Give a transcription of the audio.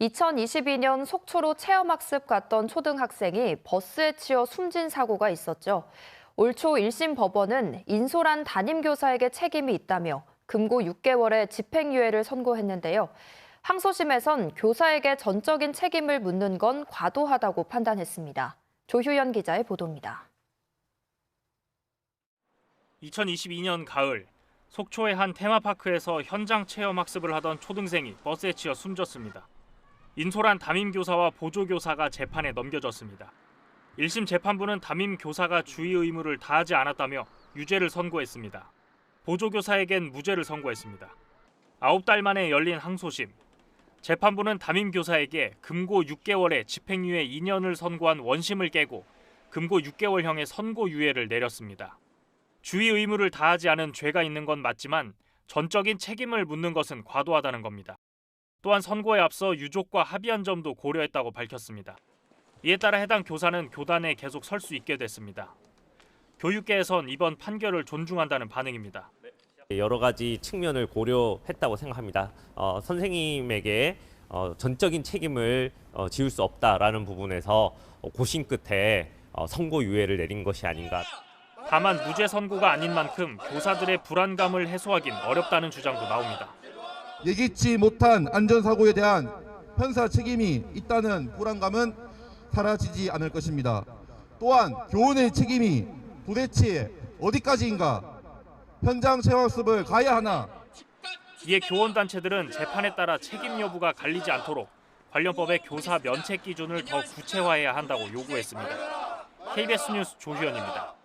2022년 속초로 체험학습 갔던 초등학생이 버스에 치여 숨진 사고가 있었죠. 올 초 1심 법원은 인솔한 담임교사에게 책임이 있다며 금고 6개월의 집행유예를 선고했는데요. 항소심에선 교사에게 전적인 책임을 묻는 건 과도하다고 판단했습니다. 조효연 기자의 보도입니다. 2022년 가을 속초의 한 테마파크에서 현장 체험 학습을 하던 초등생이 버스에 치여 숨졌습니다. 인솔한 담임 교사와 보조 교사가 재판에 넘겨졌습니다. 1심 재판부는 담임 교사가 주의 의무를 다하지 않았다며 유죄를 선고했습니다. 보조 교사에겐 무죄를 선고했습니다. 9달 만에 열린 항소심. 재판부는 담임 교사에게 금고 6개월에 집행유예 2년을 선고한 원심을 깨고 금고 6개월형의 선고유예를 내렸습니다. 주의 의무를 다하지 않은 죄가 있는 건 맞지만 전적인 책임을 묻는 것은 과도하다는 겁니다. 또한 선고에 앞서 유족과 합의한 점도 고려했다고 밝혔습니다. 이에 따라 해당 교사는 교단에 계속 설 수 있게 됐습니다. 교육계에선 이번 판결을 존중한다는 반응입니다. 여러 가지 측면을 고려했다고 생각합니다. 어, 선생님에게 어, 전적인 책임을 어, 지울 수 없다라는 부분에서 어, 고심 끝에 어, 선고 유예를 내린 것이 아닌가. 다만 무죄 선고가 아닌 만큼 교사들의 불안감을 해소하긴 어렵다는 주장도 나옵니다. 예기치 못한 안전사고에 대한 편사 책임이 있다는 불안감은 사라지지 않을 것입니다. 또한 교원의 책임이 도대체 어디까지인가? 현장 체험학습을 가야 하나? 이에 교원단체들은 재판에 따라 책임 여부가 갈리지 않도록 관련법의 교사 면책 기준을 더 구체화해야 한다고 요구했습니다. KBS 뉴스 조희연입니다.